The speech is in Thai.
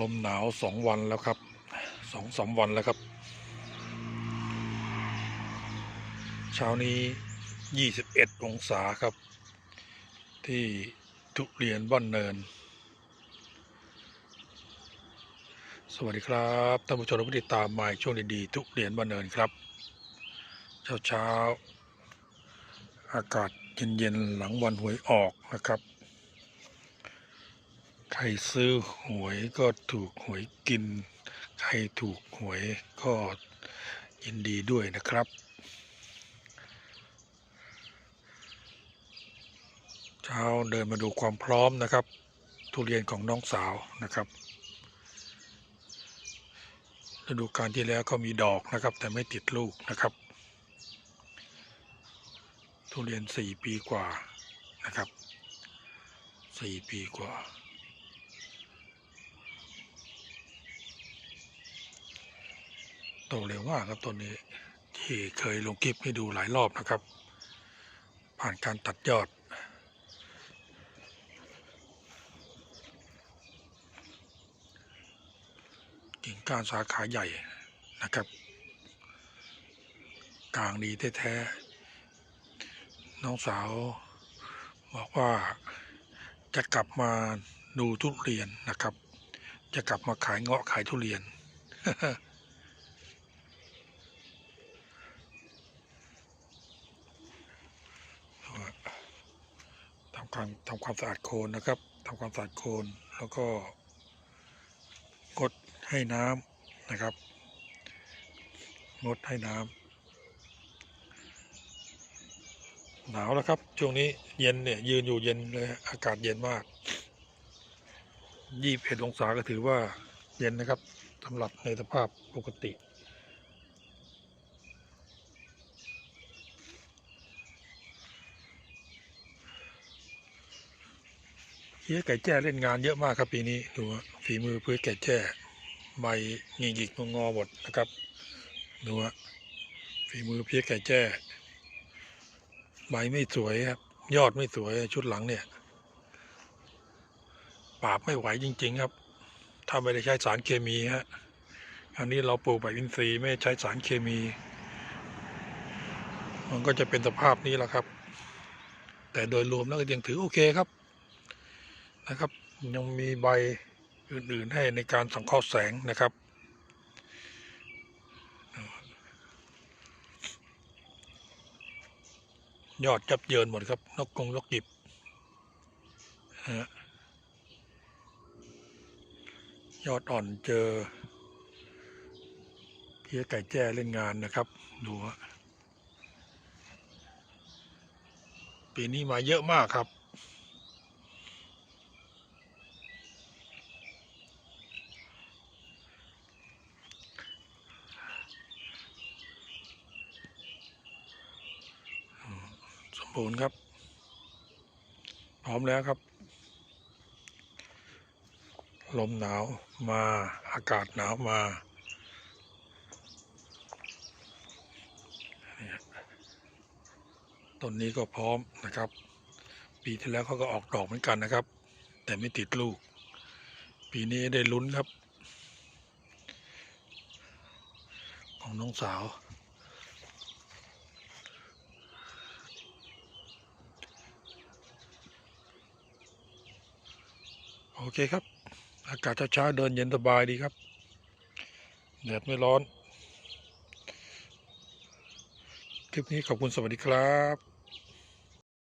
ลมหนาวสองวันแล้วครับสองสามวันแล้วครับ เช้านี้ยี่สิบเอ็ดองศาครับ ที่ทุเรียนบ้านเนิน สวัสดีครับท่านผู้ชมที่ติดตามมาช่วงดีๆทุเรียนบ้านเนินครับ เช้าเช้าๆอากาศเย็นๆหลังวันหวยออกนะครับ ใครซื้อหวยก็ถูกหวยกิน ใครถูกหวยก็ยินดีด้วยนะครับ เช้าเดินมาดูความพร้อมนะครับ ทุเรียนของน้องสาวนะครับฤดูกาลที่แล้วก็มีดอกนะครับ แต่ไม่ติดลูกนะครับ ทุเรียนสี่ปีกว่านะครับสี่ปีกว่า โตเร็วมากครับต้นนี้ ที่เคยลงคลิปให้ดูหลายรอบนะครับ ผ่านการตัดยอด กิ่งก้านสาขาใหญ่นะครับ กลางดีแท้ๆน้องสาว บอกว่าจะกลับมาดูทุเรียนนะครับ จะกลับมาขายเงาะขายทุเรียน ทำความทำความสะอาดโคนนะครับทำความสะอาดโคนแล้วก็งดให้น้ำนะครับงดให้น้ำหนาวแล้วครับ ช่วงนี้เย็นเนี่ยยืนอยู่เย็นเลยอากาศเย็นมากยี่สิบเอ็ดองศาก็ถือว่าเย็นนะครับสำหรับในสภาพปกติ เพี้ยไก่แจ้เล่นงานเยอะมากครับปีนี้ดูฝีมือเพื่อไก่แจ้ใบหงิกหงิกงอหมดนะครับดูฮะฝีมือเพี้ยไก่แจ้ใบไม่สวยครับ ยอดไม่สวยชุดหลังเนี่ย ปราบไม่ไหวจริง ๆ ครับ ถ้าไม่ได้ใช้สารเคมีฮะอันนี้เราปลูกแบบอินทรีย์ไม่ใช้สารเคมี มันก็จะเป็นสภาพนี้แหละครับ แต่โดยรวมแล้วก็ยังถือโอเคครับ นะครับ ยังมีใบอื่น ๆ ให้ในการสังเคราะห์แสงนะครับ ยอดจับเยินหมดครับ นกกงนกหยิบยอดอ่อนเจอเพี้ยไก่แจ้เล่นงานนะครับ ดูฮะปีนี้มาเยอะมากครับ สมบูรณ์ครับ พร้อมแล้วครับ ลมหนาวมาอากาศหนาวมาต้นนี้ก็พร้อมนะครับ ปีที่แล้วเขาก็ออกดอกเหมือนกันนะครับ แต่ไม่ติดลูก ปีนี้ได้ลุ้นครับ ของน้องสาว โอเคครับ อากาศเช้าๆเดินเย็นสบายดีครับแดดไม่ร้อน คลิปนี้ขอบคุณสวัสดีครับ